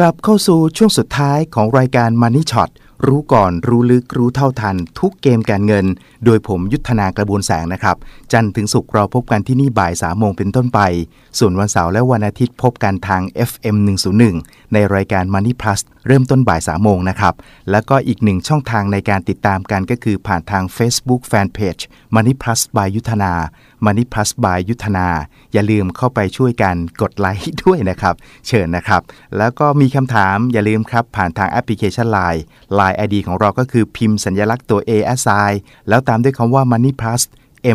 กลับเข้าสู่ช่วงสุดท้ายของรายการ Money Shot รู้ก่อนรู้ลึกรู้เท่าทัน ทุกเกมการเงิน โดยผมยุทธนากระบวนแสงนะครับ จันทร์ถึงศุกร์เราพบกันที่นี่บ่าย3ามโมงเป็นต้นไป ส่วนวันเสาร์และวันอาทิตย์พบกันทาง FM 101 ในรายการ Money Plus เริ่มต้นบ่าย3ามโมงนะครับ แล้วก็อีกหนึ่งช่องทางในการติดตามกันก็คือผ่านทาง Facebook Fanpage Money Plus by ยุทธนา Money Plus by ยุทธนา อย่าลืมเข้าไปช่วยกันกดไลค์ด้วยนะครับ เชิญนะครับ แล้วก็มีคำถามอย่าลืมครับ ผ่านทางแอปพลิเคชัน Line Line ID ของเราก็คือพิมพ์สัญลักษณ์ตัว A S I แล้วตามด้วยคำว่า Money Plus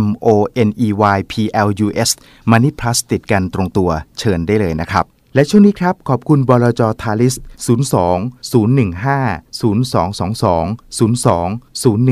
M O N E Y P L U S Money Plus ติดกันตรงตัวเชิญได้เลยนะครับและช่วงนี้ครับ ขอบคุณบลจทาริส 02 015 0222 02 015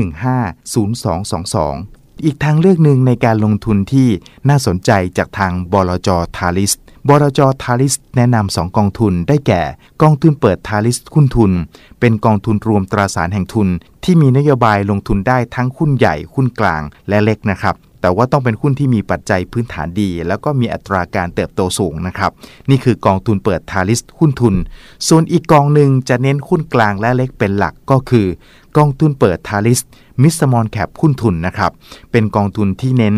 0222 อีกทางเลือกหนึ่งในการลงทุนที่น่าสนใจจากทางบลจทาริสบลจทาริสแนะนำสองกองทุนได้แก่ กองทุนเปิดทาริสหุ้นทุน เป็นกองทุนรวมตราสารแห่งทุน ที่มีนโยบายลงทุนได้ทั้งหุ้นใหญ่หุ้นกลางและเล็กนะครับแต่ว่าต้องเป็นหุ้นที่มีปัจจัยพื้นฐานดี แล้วก็มีอัตราการเติบโตสูงนะครับ นี่คือกองทุนเปิดทาริสหุ้นทุน ส่วนอีกกองหนึ่งจะเน้นหุ้นกลางและเล็กเป็นหลักก็คือ กองทุนเปิดทาริสมิสมอนแคปหุ้นทุนนะครับ เป็นกองทุนที่เน้น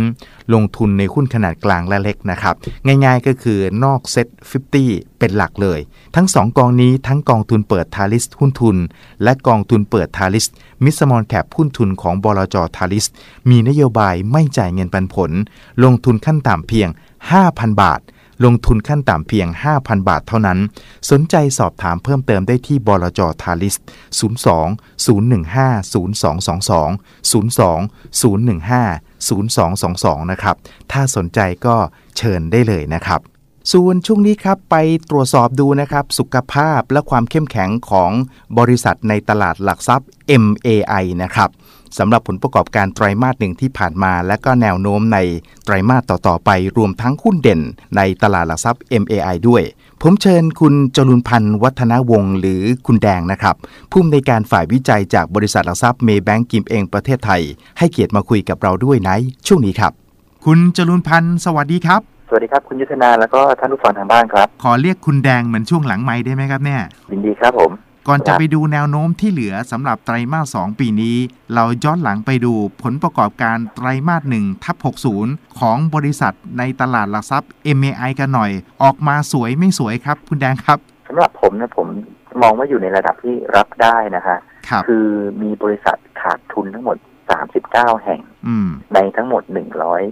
ลงทุนในหุ้นขนาดกลางและเล็กนะครับ ง่ายๆก็คือนอกเซ็ต50 เป็นหลักเลย ทั้ง 2 กองนี้ทั้งกองทุนเปิดทาริสหุ้นทุน และกองทุนเปิดทาริสมิสมอนแคปหุ้นทุนของบลจทาริสมีนโยบายไม่จ่ายเงินปันผล ลงทุนขั้นต่ำเพียง 5,000 บาท ลงทุนขั้นต่ำเพียง 5,000 บาทเท่านั้น สนใจสอบถามเพิ่มเติมได้ที่บลจทาริส 02 015 0222 02 015 0222 นะครับ ถ้าสนใจก็เชิญได้เลยนะครับ ส่วนช่วงนี้ครับไปตรวจสอบดูนะครับ สุขภาพและความเข้มแข็งของบริษัทในตลาดหลักทรัพย์ MAI นะครับ สำหรับผลประกอบการไตรมาสหนึ่งที่ผ่านมา และก็แนวโน้มในไตรมาสต่อ ๆ ไปรวมทั้งหุ้นเด่น ในตลาดหลักทรัพย์ MAI ด้วย ผมเชิญคุณจรุนพันธ์วัฒนวงศ์หรือคุณแดงนะครับผู้อำนวยการฝ่ายวิจัยจากบริษัทหลักทรัพย์เมย์แบงก์กิมเองประเทศไทย ให้เกียรติมาคุยกับเราด้วยในช่วงนี้ครับ คุณจรุนพันธ์สวัสดีครับสวัสดีครับคุณยุทธนาแล้วก็ท่านผู้ฟังทางบ้านครับ ขอเรียกคุณแดงเหมือนช่วงหลังไม่ได้ไหมครับเนี่ยยินดีครับผม ก่อนจะไปดูแนวโน้มที่เหลือสำหรับไตรมาส 2 ปีนี้ เราย้อนหลังไปดูผลประกอบการไตรมาส1ทับ60 ของบริษัทในตลาดหลักทรัพย์ MAI กันหน่อย ออกมาสวยไม่สวยครับ คุณแดงครับสำหรับผมนะผมมองว่าอยู่ในระดับที่รับได้นะฮะครับคือมีบริษัทขาดทุนทั้งหมด 39 แห่งอืมในทั้งหมด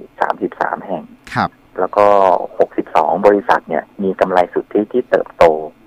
133 แห่งครับแล้วก็ 62 บริษัทเนี่ยมีกำไรสุทธิที่เติบโตครับ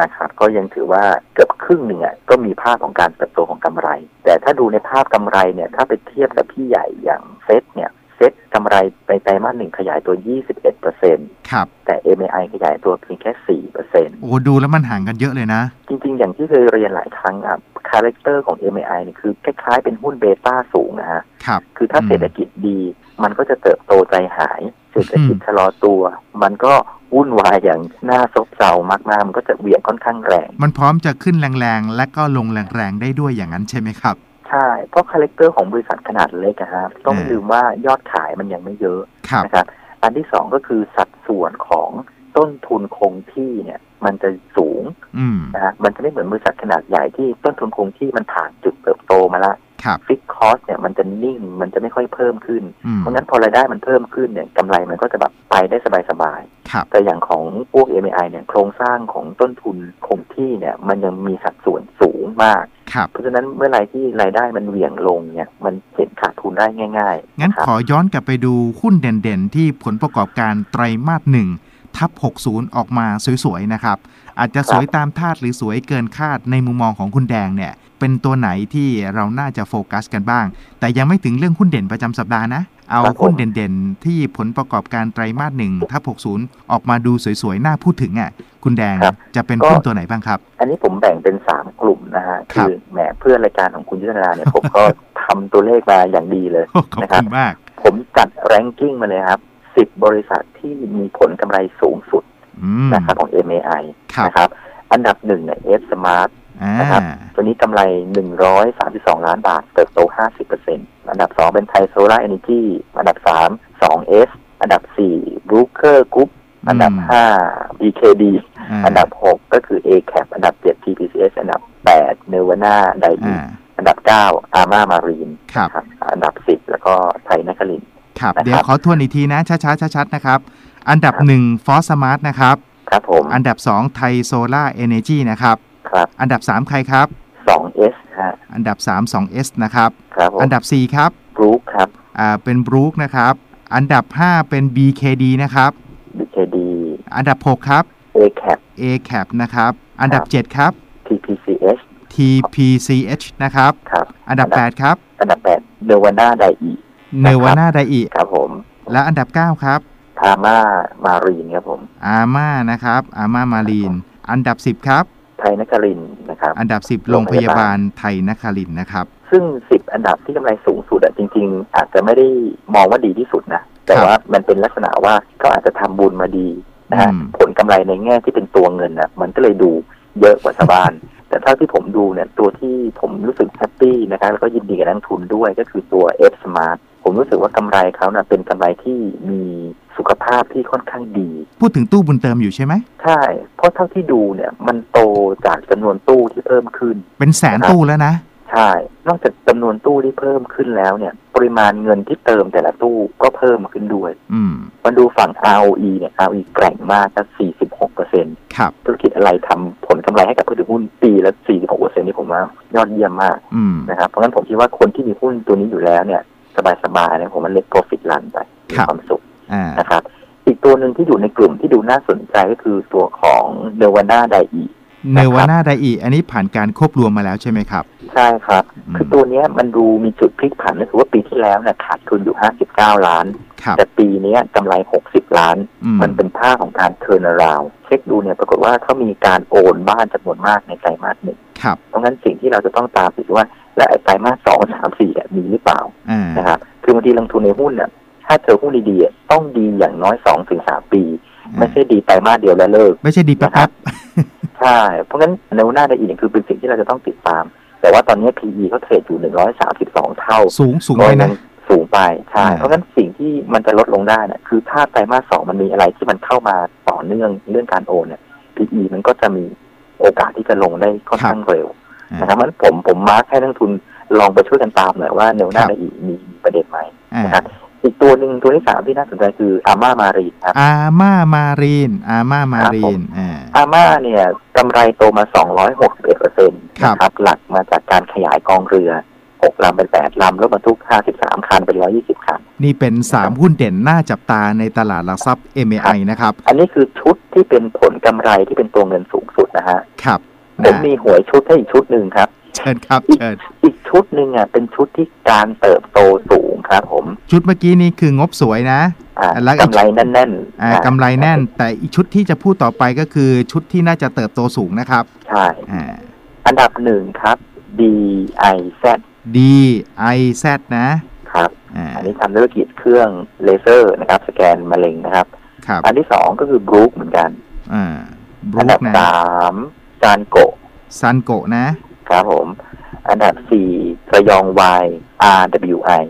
นะครับก็ยังถือว่าเกือบครึ่งหนึ่งอะก็มีภาพของการเติบโตของกำไร แต่ถ้าดูในภาพกำไรเนี่ยถ้าไปเทียบกับพี่ใหญ่อย่างเซตเนี่ยเซตกำไรไปไตรมาสหนึ่งขยายตัว 21เปอร์เซ็นต์ครับ แต่ MAI ขยายตัวเพียงแค่4เปอร์เซ็นต์โอ้ ดูแล้วมันห่างกันเยอะเลยนะ จริง ๆ อย่างที่เคยเรียนหลายครั้งอะ คาแรคเตอร์ของ MAI เนี่ยคือคล้ายๆเป็นหุ้นเบต้าสูงนะฮะ ครับ คือถ้าอืมเศรษฐกิจดี มันก็จะเติบโตใจหาย เศรษฐกิจอืมชะลอตัว มันก็วุ่นวายอย่างน่าซบเซามากๆมันก็จะเหวี่ยงค่อนข้างแรง มันพร้อมจะขึ้นแรงๆ และก็ลงแรงๆ ได้ด้วยอย่างนั้นใช่ไหมครับ ใช่ เพราะคาแรคเตอร์ของบริษัทขนาดเล็กอะฮะต้องไม่อ่าลืมว่ายอดขายมันยังไม่เยอะครับนะครับอันที่สองก็คือสัดส่วนของต้นทุนคงที่เนี่ย มันจะสูงอืมนะฮะมันจะไม่เหมือนบริษัทขนาดใหญ่ที่ต้นทุนคงที่มันผ่านจุดเติบโตมาแล้วครับ ฟิกคอสเนี่ยมันจะนิ่งมันจะไม่ค่อยเพิ่มขึ้นอืมเพราะงั้นพอรายได้มันเพิ่มขึ้นเนี่ยกำไรมันก็จะแบบไปได้สบายครับๆแต่อย่างของพวก MAI เนี่ยโครงสร้างของต้นทุนคงที่เนี่ยมันยังมีสัดส่วนสูงมากครับเพราะฉะนั้นเมื่อไหรที่รายได้มันเหวี่ยงลงเนี่ยมันเห็นขาดทุนได้ง่าย ๆ งั้นนะครับขอย้อนกลับไปดูหุ้นเด่นๆ ที่ผลประกอบการไตรมาสหนึ่งทับ 60 ออกมาสวยๆ นะครับ อาจจะสวยตามคาดหรือสวยเกินคาดในมุมมองของคุณแดงเนี่ย เป็นตัวไหนที่เราน่าจะโฟกัสกันบ้าง แต่ยังไม่ถึงเรื่องหุ้นเด่นประจำสัปดาห์นะ เอาครับผมหุ้นเด่นๆ ที่ผลประกอบการไตรมาสหนึ่งทับ60ออกมาดูสวยๆ น่าพูดถึงอะ คุณแดงครับจะเป็นก็หุ้นตัวไหนบ้างครับ อันนี้ผมแบ่งเป็นสามกลุ่มนะฮะครับคือแหมเพื่อนรายการของคุณยุทธนาเนี่ยผมก็ทำตัวเลขมาอย่างดีเลยโอ้ขอบนะครัคุบณมาก ผมจัดแรงกิ้งมาเลยครับสิบบริษัทที่มีผลกำไรสูงสุดอืมนะครับของ MAI ครับนะครับ อันดับหนึ่งเนี่ย F Smart อ่า นะครับตัวนี้กำไร 132 ล้านบาท เติบโต 50%อันดับ 2 เป็นไทยโซลาร์เอเนจีอันดับ 3 2S อันดับ 4 Brooker Group อันดับ 5 BKD าอันดับ 6 ก็คือ ACAP อันดับ 7 TPCS อันดับ 8 Nirvana d i อ่าอันดับ9 Arma Marine ครับครับอันดับ 10 แล้วก็ไทยนครินทร์ครับนะครับ เดี๋ยวขอทวนอีกทีนะช้าๆชัดๆนะครับ อันดับครับหนึ่งฟอสมาร์ทนะครับ ครับผม อันดับสองไทยโซล่าเอเนจีนะครับ ครับอันดับสามใครครับ 2S ฮะ อันดับสามสองเอสนะครับ ครับผมอันดับสี่ครับ Brook ครับอ่าเป็นบรูคนะครับ อันดับ 5 เป็น BKD นะครับ BKD อันดับ 6 ครับ ACAP ACAP นะครับ อันดับ ครับ 7 ครับ TPCS TPCH นะครับ ครับ อันดับ8ครับอันดับ8 Nirvana d i เนวาน่าไดอิครับผมและอันดับ 9 ครับพาม่ามารีนครับผมอาม่านะครับอาม่ามารีน อันดับ 10 ครับ ไทยนครินทร์นะครับ อันดับ 10 โรงพยาบาลไทยนครินทร์นะครับ ซึ่ง 10 อันดับที่กำไรสูงสุดอะจริง ๆ อาจจะไม่ได้มองว่าดีที่สุดนะ แต่ครับว่ามันเป็นลักษณะว่าเขาอาจจะทำบุญมาดีนะฮะอืม ผลกำไรในแง่ที่เป็นตัวเงินนะมันก็เลยดูเยอะกว่าชาวบ้าน แต่เท่าที่ผมดูเนี่ยตัวที่ผมรู้สึกแฮปปี้นะครับแล้วก็ยินดีกับนักลงทุนด้วยก็คือตัว F Smart ผมรู้สึกว่ากำไรเขานะเป็นกำไรที่มี สุขภาพที่ค่อนข้างดี พูดถึงตู้บุญเติมอยู่ใช่ไหมใช่ เพราะเท่าที่ดูเนี่ยมันโตจากจำนวนตู้ที่เพิ่มขึ้น เป็นแสนครับตู้แล้วนะ ใช่ นอกจากจำนวนตู้ที่เพิ่มขึ้นแล้วเนี่ย ปริมาณเงินที่เติมแต่ละตู้ก็เพิ่มขึ้นด้วย อืมมาดูฝั่ง ROE เนี่ย ROE แกร่งมากก็46เปอร์เซ็นต์ครับธุรกิจอะไรทำผลกำไรให้กับผู้ถือหุ้นปีละ46เปอร์เซ็นต์นี่ผมว่ายอดเยี่ยมมากอืมนะครับเพราะงั้นผมคิดว่าคนที่มีหุ้นตัวนี้อยู่แล้วเนี่ยสบายๆเนี่ยผมมันเล็ก profit run ไปมีครับความสุขอ่า นะครับ อีกตัวหนึ่งที่อยู่ในกลุ่มที่ดูน่าสนใจก็คือตัวของ Nirvana d i เนวาน่าไดอิอันนี้ผ่านการควบรวมมาแล้วใช่ไหมครับ ใช่ครับอืมคือตัวเนี้ยมันดูมีจุดพลิกผันก็คือว่าปีที่แล้วเนี่ยขาดทุนอยู่59ล้านครับแต่ปีเนี้ยกำไร60ล้านอืมมันเป็นท่าของการเทิร์นราวเช็คดูเนี่ยปรากฏว่าเขามีการโอนบ้านจำนวนมากในไตรมาสหนึ่งครับเพราะงั้นสิ่งที่เราจะต้องตามคือว่า และไอ้ไตรมาสสองสามสี่เนี่ยมีหรือเปล่าอ่านะครับคือบางทีลงทุนในหุ้นเนี่ย ถ้าเจอหุ้นดีๆอะต้องดีอย่างน้อยสองถึงสามปี ไม่ใช่ดีไตรมาสเดียวแล้วเลิก ไม่ใช่ดีแป๊บใช่ เพราะงั้นแนวหน้าได้อีกคือเป็นสิ่งที่เราจะต้องติดตาม แต่ว่าตอนนี้ PE เขาเทรดอยู่132เท่าๆสูงสูงไปนะสูงไปใช่อ่าเพราะงั้นสิ่งที่มันจะลดลงได้เนี่ยคือถ้าไตรมาสสองมันมีอะไรที่มันเข้ามาต่อเนื่องเรื่องการโอนเนี่ย PE มันก็จะมีโอกาสที่จะลงได้ค่อนข้างเร็วอ่านะครับมันผมผมมาร์คให้นักลงทุนลองไปช่วยกันตามหน่อยว่าแนวหน้าได้อีกมีประเด็นไหมอ่านะครับ อีกตัวหนึ่งตัวที่สามที่น่าสนใจคืออาม่ามารีครับอาม่ามารีนอาม่ามารีนอ่าอาม่าเนี่ยกำไรโตมา 261เปอร์เซ็นต์ครับนะครับ หลักมาจากการขยายกองเรือ 6 ลำเป็น8ลำรถบรรทุก 53 คันเป็น 120 คัน นี่เป็น 3 หุ้นเด่นน่าจับตาในตลาดหลักทรัพย์ MAI นะครับ อันนี้คือชุดที่เป็นผลกำไรที่เป็นตัวเงินสูงสุดนะฮะครับผมนะมีหวยชุดให้อีกชุดหนึ่งครับ เชิญครับ เชิญ อีกชุดหนึ่งอะเป็นชุดที่การเติบโตสูง ครับผม ชุดเมื่อกี้นี้คืองบสวยนะอ่าแล้วอีกกำไรแน่นๆอ่าอ่ากำไรแน่น แต่อีกชุดที่จะพูดต่อไปก็คือชุดที่น่าจะเติบโตสูงนะครับ ใช่อ่าอันดับหนึ่งครับ DIZ D I Z นะครับอ่าอันนี้ทำธุรกิจเครื่องเลเซอร์นะครับ สแกนมะเร็งนะครับครับอันที่สองก็คือบรูคเหมือนกันอ่าบอัรูนดัคบนะสามจานโกะซันโกะนะครับผม อันดับสี่ระยองวาย RWI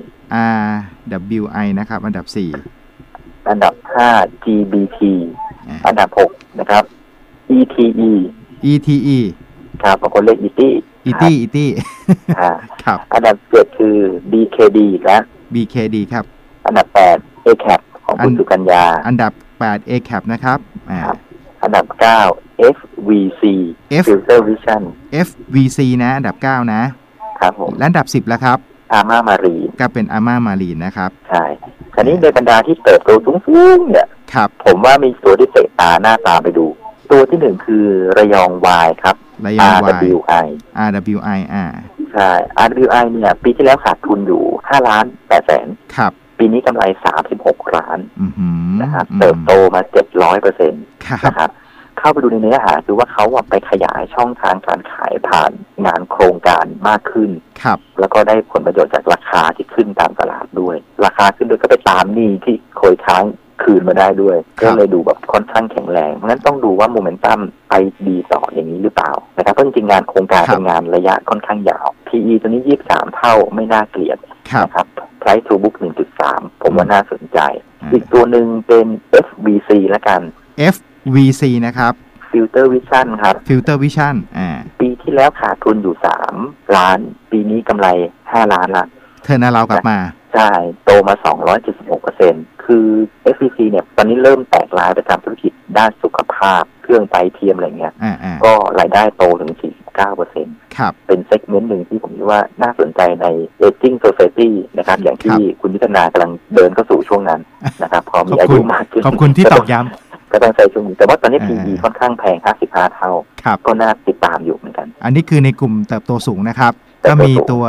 R W I นะครับ อันดับ 4 อันดับห้า GBT อ่าอันดับหกนะครับ ETE E T E ครับบางคนเรียก ET อีตี้อีตี้อ่าครับอันดับเจ็ดคือ BKD และ B K D ครับ อันดับแปด ACAP ของคุณอันสุกัญญา อันดับ8 A Cap นะครับอ่าครับอันดับเก้า FVC F Filter Vision F V C นะ อันดับ9นะครับผมและอันดับ10แล้วครับ Arma Marine ก็เป็นอาม่ามารีนนะครับใช่คราวนี้ในบรรดาที่เติบโตสูงๆเนี่ยครับผมว่ามีตัวที่เตะตาหน้าตามไปดู ตัวที่หนึ่งคือระยองวายครับ ระยอง Y RWI R W I R ใช่ RWI เนี่ย ปีที่แล้วขาดทุนอยู่5ล้าน8แสนครับ ปีนี้กำไร36ล้านอือหือนะครับอืมเติบโตมา700เปอร์เซ็นต์ครับนะครับค เข้าไปดูในเนื้อหาคือว่าเขาอะไปขยายช่องทางการขายผ่านงานโครงการมากขึ้นครับ แล้วก็ได้ผลประโยชน์จากราคาที่ขึ้นตามตลาดด้วย ราคาขึ้นด้วยก็ไปตามหนี้ที่เคยค้างคืนมาได้ด้วยครับก็เลยดูแบบค่อนข้างแข็งแรง เพราะฉะนั้นต้องดูว่าโมเมนตัมไปดีต่ออย่างนี้หรือเปล่านะครับเพราะจริงๆงานโครงการเป็นงานระยะค่อนข้างยาว PE ตัวนี้23เท่าไม่น่าเกลียดครับนะครับ Price to book 1.3 ผมว่าน่าสนใจอืมอีกตัวหนึ่งเป็น FBC ละกัน FVC นะครับ Filter Vision ครับ Filter Vision อ่า ปีที่แล้วขาดทุนอยู่3ล้าน ปีนี้กำไร5ล้านละ เธอนาเรากลับมา ใช่ โตมา 276เปอร์เซ็นคือ FPC เนี่ย ตอนนี้เริ่มแตกลายไปทำธุรกิจด้านสุขภาพ เครื่องไตเทียมอะไรเงี้ย อ่าอ่าก็รายได้โตถึง 49เปอร์เซ็นครับ เป็นเซกเมนต์หนึ่งที่ผมคิดว่าน่าสนใจใน aging society นะครับ อย่างที่คุณยุทธนากำลังเดินเข้าสู่ช่วงนั้นนะครับ พอมีอายุมากขึ้นขอบคุณที่ตอกย้ ก็ต้องใช้ช่วงนี้แต่ว่าตอนนี้อ่า PE ค่อนข้างแพง 55 เท่าำครับก็น่าติดตามอยู่เหมือนกัน อันนี้คือในกลุ่มเติบโตสูงนะครับเติก็บโตสูงมีตัว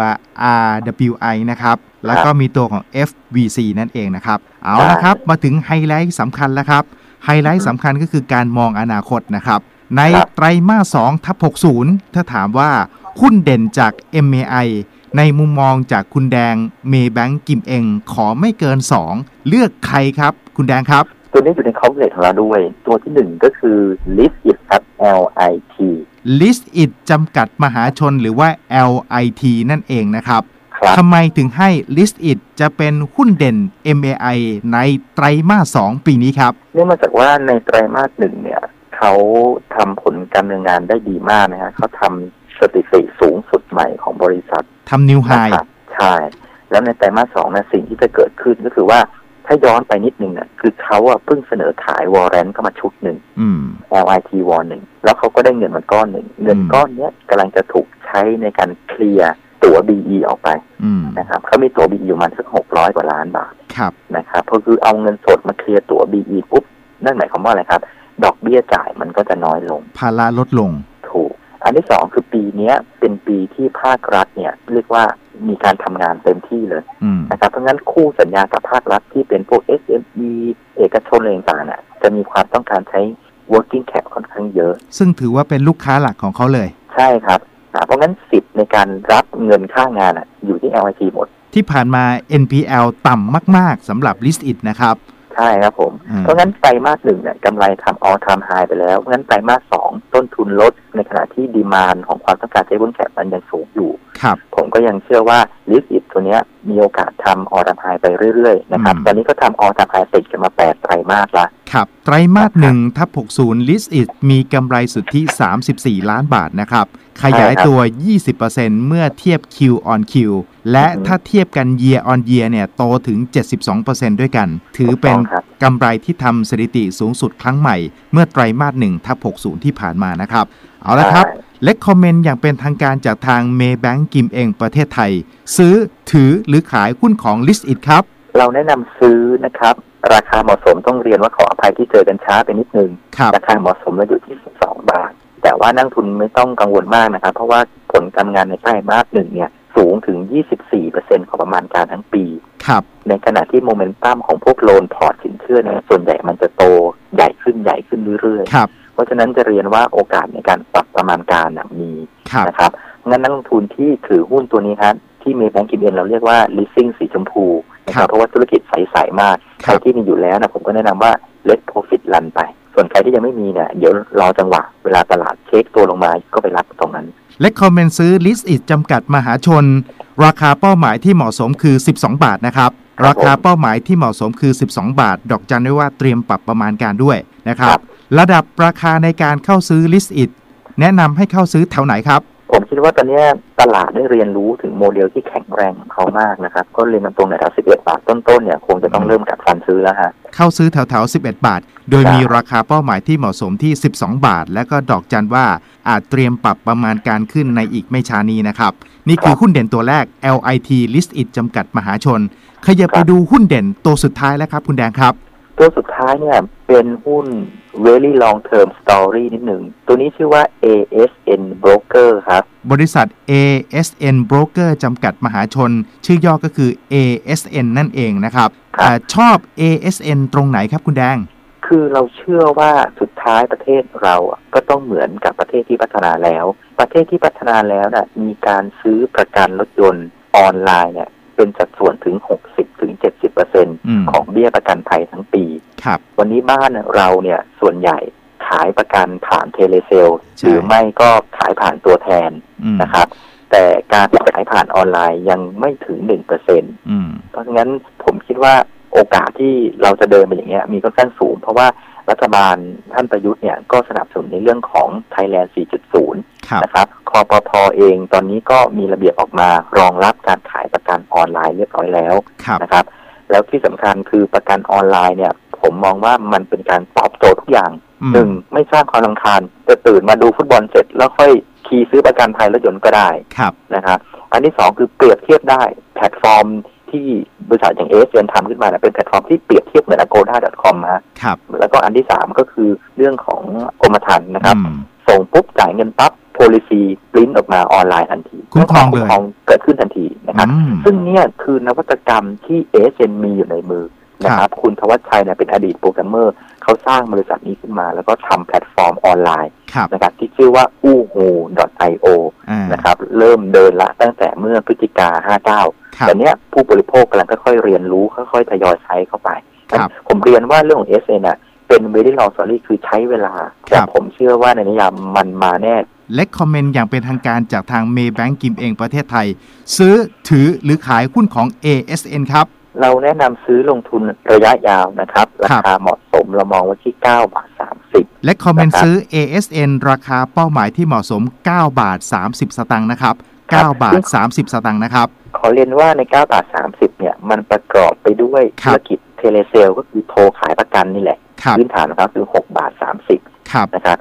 RWI นะครับ แล้วก็มีตัวของ FVC นั่นเองนะครับ เอาละครับ มาถึงไฮไลท์สำคัญแล้วครับ ไฮไลท์สำคัญก็คือการมองอนาคตนะครับ ในครับไตรมาส2ทับ60 ถ้าถามว่าหุ้นเด่นจาก MAI ในมุมมองจากคุณแดงเมย์แบงกิมเอง ขอไม่เกิน 2 เลือกใครครับ คุณแดงครับ ตัวนี้อยู่ใน coverage ของเราด้วย ตัวที่หนึ่งก็คือ List It ครับ L I T List It จำกัดมหาชนหรือว่า LIT นั่นเองนะครับครับทำไมถึงให้ List It จะเป็นหุ้นเด่น MAI ในไตรมาส 2 ปีนี้ครับเนื่องมาจากว่าในไตรมาสหนึ่งเนี่ยเขาทำผลการดำเนินงานได้ดีมากนะฮะเขาทำสถิติสูงสุดใหม่ของบริษัททำนิวไฮนะครับใช่ แล้วในไตรมาสสองนะสิ่งที่จะเกิดขึ้นก็คือว่า ถ้าย้อนไปนิดนึงน่ะคือเขาอะเพิ่งเสนอขายวอร์เรนต์เข้ามาชุดหนึ่งอืม LIT วอร์หนึ่งแล้วเขาก็ได้เงินมาก้อนหนึ่ง เงินอืมก้อนเนี้ยกำลังจะถูกใช้ในการเคลียร์ตั๋ว BE ออกไปอืมนะครับเขามีตั๋ว BE อยู่ประมาณสักหกร้อยกว่าล้านบาทครับนะครับเพราะคือเอาเงินสดมาเคลียร์ตั๋ว BE ปุ๊บนั่นหมายความว่าอะไรครับ ดอกเบี้ยจ่ายมันก็จะน้อยลง ภาระลดลงถูก อันที่สองคือปีเนี้ยเป็นปีที่ภาครัฐเนี่ย เรียกว่ามีการทำงานเต็มที่เลยอืมนะครับเพราะงั้นคู่สัญญากับภาครัฐที่เป็นพวก SME เอกชนอะไรต่างๆน่ะจะมีความต้องการใช้ working cap ค่อนข้างเยอะ ซึ่งถือว่าเป็นลูกค้าหลักของเขาเลย ใช่ครับอ่าเพราะงั้นสิทธิ์ในการรับเงินค่างานอะอยู่ที่ LIT หมด ที่ผ่านมา NPL ต่ำมาก ๆสำหรับ List It นะครับ ใช่ครับผมอืมเพราะงั้นไตรมาสหนึ่งเนี่ยกำไรทำ all time high ไปแล้ว เพราะงั้นไตรมาสสองต้นทุนลด ในขณะที่ดีมานของความต้องการใช้บนแคปมันยังสูงอยู่ครับผมก็ยังเชื่อว่าลิสต์อิตัวเนี้ยมีโอกาสทำ all time high ไปเรื่อยๆนะครับอืมตอนนี้ก็ทำ all time high ติดกันมาแปดไตรมาสละ ครับ ไตรมาสหนึ่งทับ60 List It มีกำไรสุทธิ 34 ล้านบาทนะครับ ขยายตัว 20%เมื่อเทียบ Q on Q และถ้าเทียบกัน Year on Year เนี่ยโตถึง 72%ด้วยกัน ถือเป็นถูกต้องครับกำไรที่ทำสถิติสูงสุดครั้งใหม่ เมื่อไตรมาส1ทับ60 ที่ผ่านมานะครับ เอาละครับใช่เล็กคอมเมนต์อย่างเป็นทางการจากทาง Maybank กิมเองประเทศไทย ซื้อถือหรือขายหุ้นของ List It ครับ เราแนะนำซื้อนะครับ ราคาเหมาะสมต้องเรียนว่าขออภัยที่เจอกันช้าไปนิดนึงครับราคาเหมาะสมเราอยู่ที่ 12 บาท แต่ว่านักทุนไม่ต้องกังวลมากนะครับ เพราะว่าผลการงานในไตรมาสหนึ่งเนี่ยสูงถึง 24%ของประมาณการทั้งปีครับในขณะที่โมเมนตัมของพวกโลนพอร์ตสินเชื่อเนี่ยส่วนใหญ่มันจะโตใหญ่ขึ้นใหญ่ขึ้นเรื่อยครับ ๆ เพราะฉะนั้นจะเรียนว่าโอกาสในการปรับประมาณการน่ะมีครับ นะครับงั้นนักลงทุนที่ถือหุ้นตัวนี้ครับที่มีแบงก์กิมเอ็นเราเรียกว่า leasing สีชมพูนะคครัรับบเพราะว่าธุรกิจใสๆมากใครที่มีอยู่แล้วนะผมก็แนะนำว่า let profit run ไป ส่วนใครที่ยังไม่มีเนี่ยเดี๋ยวรอจังหวะ เวลาตลาดเช็คตัวลงมาก็ไปรับตรงนั้นเล็กคอมเมนต์ซื้อ List It จำกัดมหาชน ราคาเป้าหมายที่เหมาะสมคือ 12 บาทนะครับครับ ราคาเป้าหมายที่เหมาะสมคือ 12 บาท ดอกจันไว้ว่าเตรียมปรับประมาณการด้วยนะครับครับระดับราคาในการเข้าซื้อ List It แนะนำให้เข้าซื้อแถวไหนครับ ผมคิดว่าตอนเนี้ยตลาดได้เรียนรู้ถึงโมเดลที่แข็งแรงของเขามากนะครับ ก็เรียนตรงๆในแถว 11 บาทต้นๆเนี่ยคงจะต้องเริ่มกัดฟันซื้อแล้วฮะ เข้าซื้อแถวๆ 11 บาท โดยครับมีราคาเป้าหมายที่เหมาะสมที่ 12 บาท และก็ดอกจันว่าอาจเตรียมปรับประมาณการขึ้นในอีกไม่ช้านี้นะครับ นี่คือหุ้นเด่นตัวแรก LIT List It จำกัดมหาชน ขยับไปดูหุ้นเด่นตัวสุดท้ายแล้วครับ คุณแดงครับ ตัวสุดท้ายเนี่ยเป็นหุ้น very long term story นิดหนึ่ง ตัวนี้ชื่อว่า ASN Broker ครับ บริษัท ASN Broker จำกัดมหาชน ชื่อย่อก็คือ ASN นั่นเองนะครับครับอาชอบ ASN ตรงไหนครับคุณแดง คือเราเชื่อว่าสุดท้ายประเทศเราก็ต้องเหมือนกับประเทศที่พัฒนาแล้ว ประเทศที่พัฒนาแล้วนะ่ะมีการซื้อประกันรถยนต์ออนไลน์เนี่ยเป็นสัดส่วนถึง 60ถึง70เปอร์เซ็นของเบี้ยประกันภัยทั้งปีครับวันนี้บ้านเราเนี่ยส่วนใหญ่ขายประกันผ่านเทเลเซลหรือไม่ก็ขายผ่านตัวแทนนะครับ แต่การขายผ่านออนไลน์ยังไม่ถึงหนึ่งเปอร์เซ็นต์เพราะงั้นผมคิดว่า โอกาสที่เราจะเดินไปอย่างเงี้ยมีค่อนข้างสูง เพราะว่ารัฐบาลท่านประยุทธ์เนี่ยก็สนับสนุนในเรื่องของ Thailand 4.0 นะครับคอปพอเองตอนนี้ก็มีระเบียบออกมารองรับการขายประกันออนไลน์เรียบร้อยแล้วนะครับ แล้วที่สำคัญคือประกันออนไลน์เนี่ย ผมมองว่ามันเป็นการตอบโจทย์ทุกอย่างหนึ่งไม่สร้างความรำคาญจะตื่นมาดูฟุตบอลเสร็จแล้วค่อยคีย์ซื้อประกันภัยรถยนต์ก็ได้นะครับ อันที่สองคือเปรียบเทียบได้แพลตฟอร์ม ที่บริษัทอย่างเอสเนทำขึ้นมาเป็นแพลตฟอร์มที่เปรียบเทียบเหมือน agoda.com ฮะแล้วก็อันที่สามก็คือเรื่องของกรมธรรม์นะครับ ส่งปุ๊บจ่ายเงินปั๊บ policy ปริ้นออกมาออนไลน์ทันทีคุ้มครองเลยเกิดขึ้นทันทีนะครับ ซึ่งเนี่ยคือนวัตกรรมที่เอเนมีอยู่ในมือนะครับ คุณทวัชชัยเนี่ยเป็นอดีตโปรแกรมเมอร์ เขาสร้างบริษัทนี้ขึ้นมา แล้วก็ทำแพลตฟอร์มออนไลน์นะครับที่ชื่อว่า u h o io นะครับเริ่มเดินละตั้งแต่เมื่อพฤศจิกา59แต่เนี้ยผู้บริโภคกำลังค่อยๆเรียนรู้ค่อยๆทยอยใช้เข้าไป ผมเรียนว่าเรื่องของ SN อะเป็นเวดี้ลองสอรี่คือใช้เวลา แต่ผมเชื่อว่าในนิยามมันมาแน่และคอมเมนต์อย่างเป็นทางการจากทางเมย์แบงกิมเองประเทศไทย ซื้อถือหรือขายหุ้นของ ASN ครับ เราแนะนำซื้อลงทุนระยะยาวนะครับ ราคาเหมาะสมเรามองว่าที่9บาท30 และคอมเมนต์ซื้อ ASN ราคาเป้าหมายที่เหมาะสม 9 บาท 30 สตางค์นะครับ 9 บาท 30 สตางค์นะครับ ขอเรียนว่าใน 9 บาท 30 เนี่ย มันประกอบไปด้วยธุรกิจเทเลเซล ก็คือโทรขายประกันนี่แหละ พื้นฐานนะครับคือ 6 บาท 30 นะครับ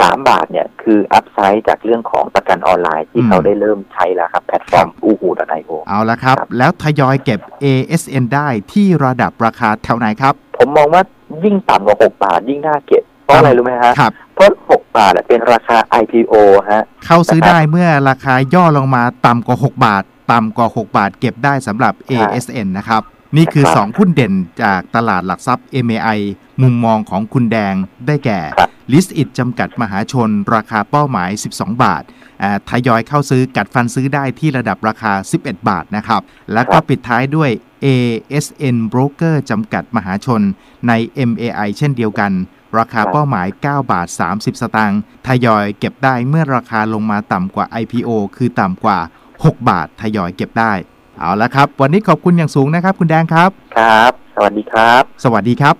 อีก3บาทเนี่ยคืออัพไซด์จากเรื่องของประกันออนไลน์ที่เขาได้เริ่มใช้แล้วครับ แพลตฟอร์มอูฮูดไอโอเอาละครับ แล้วทยอยเก็บ ASN ได้ที่ระดับราคาเท่าไหนครับ ผมมองว่ายิ่งต่ำกว่า 6 บาท ยิ่งน่าเก็บ เพราะอะไรรู้ไหมฮะเพราะ 6 บาทเป็นราคา IPO ฮะ เข้าซื้อได้เมื่อราคาย่อลงมาต่ำกว่า 6 บาท ต่ำกว่า 6 บาทเก็บได้สำหรับ ASN นะครับ นี่คือ 2 หุ้นเด่นจากตลาดหลักทรัพย์ MAI มุมมองของคุณแดงได้แก่ ลิสต์อิดจำกัดมหาชน ราคาเป้าหมาย 12 บาททยอยเข้าซื้อกัดฟันซื้อได้ที่ระดับราคา 11 บาทนะครับ แล้วก็ปิดท้ายด้วย ASN Broker จำกัดมหาชนใน MAI เช่นเดียวกัน ราคาเป้าหมาย 9 บาท 30 สตางค์ทยอยเก็บได้เมื่อราคาลงมาต่ำกว่า IPO คือต่ำกว่า 6 บาททยอยเก็บได้ เอาละครับ วันนี้ขอบคุณอย่างสูงนะครับ คุณแดงครับ ครับ สวัสดีครับ สวัสดีครับ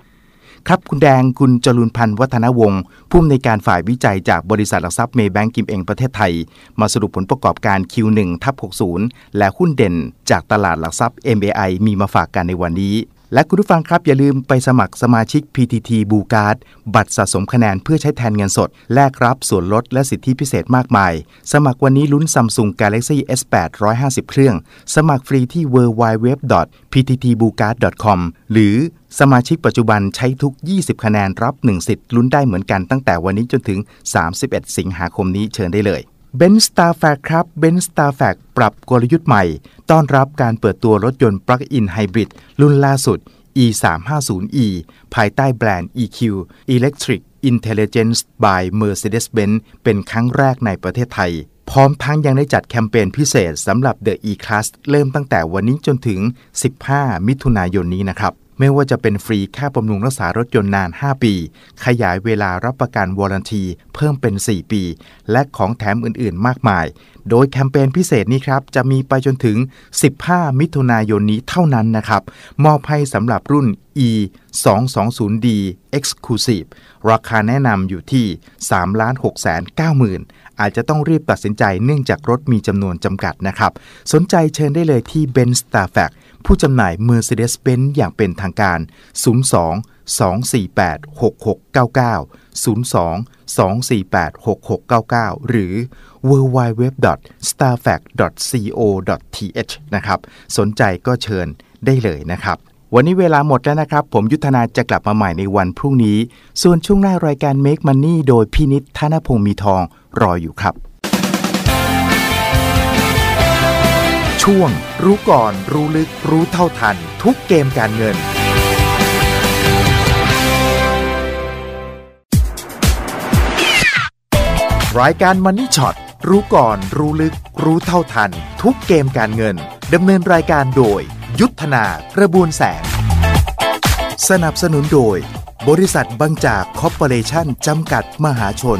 ครับคุณแดงคุณจรุนพันธ์วัฒนวงศ์ผู้อำนวยการฝ่ายวิจัยจากบริษัทหลักทรัพย์เมย์แบงกิมเองประเทศไทย มาสรุปผลประกอบการ Q1 ทับ60 และหุ้นเด่นจากตลาดหลักทรัพย์ MAI มีมาฝากกันในวันนี้ และคุณผู้ฟังครับ อย่าลืมไปสมัครสมาชิก PTT b ูการ์ดบัตรสะสมคะแนนเพื่อใช้แทนเงินสด แลกรับส่วนลดและสิทธิพิเศษมากมาย สมัครวันนี้ลุ้น Samsung Galaxy S8 150 เครื่อง สมัครฟรีที่ www.pttbugard.com หรือสมาชิกปัจจุบันใช้ทุก 20 คะแนนรับ 1 สิทธิ์ลุ้นได้เหมือนกันตั้งแต่วันนี้จนถึง 31 สิงหาคมนี้เชิญได้เลย เบนซ์สตาร์แฟครับเบนซ์สตาร์แฟปรับกลยุทธ์ใหม่ ต้อนรับการเปิดตัวรถยนต์ปลั๊กอินไฮบริดรุ่นล่าสุด E350e ภายใต้แบรนด์ EQ Electric Intelligence by Mercedes-Benz เป็นครั้งแรกในประเทศไทย พร้อมทั้งยังได้จัดแคมเปญพิเศษสำหรับ The E-Class เริ่มตั้งแต่วันนี้จนถึง 15 มิถุนายนนี้นะครับ ไม่ว่าจะเป็นฟรีค่าบำรุงรักษารถยนต์นาน 5 ปี ขยายเวลารับประกันวอร์ันที เพิ่มเป็น 4 ปี และของแถมอื่น ๆ มากมายโดยแคมเปญพิเศษนี้ครับจะมีไปจนถึง 15 มิถุนายนนี้เท่านั้นนะครับมอบให้สำหรับรุ่น e 2 2 0 d Exclusive ราคาแนะนำอยู่ที่ 3 6 9 0 0 0 0อาจจะต้องรีบตัดสินใจเนื่องจากรถมีจำนวนจำกัดนะครับ สนใจเชิญได้เลยที่ Ben s t a r f a c ผู้จำหน่าย Mercedes-Benz อย่างเป็นทางการ 02 248 6699 02 248 6699 หรือ www.starfact.co.th นะครับ สนใจก็เชิญได้เลยนะครับ วันนี้เวลาหมดแล้วนะครับ ผมยุทธนาจะกลับมาใหม่ในวันพรุ่งนี้ ส่วนช่วงหน้ารายการ Make Money โดยพินิษฐานพงศ์มีทองรออยู่ครับ ช่วง รู้ก่อน รู้ลึกรู้เท่าทัน ทุกเกมการเงิน รายการมันนี่ช็อตรู้ก่อนรู้ลึก รู้เท่าทัน ทุกเกมการเงินดำเนินรายการโดย ยุทธนากระบวนแสง สนับสนุนโดย บริษัทบางจากคอร์ปอเรชั่นจำกัดมหาชน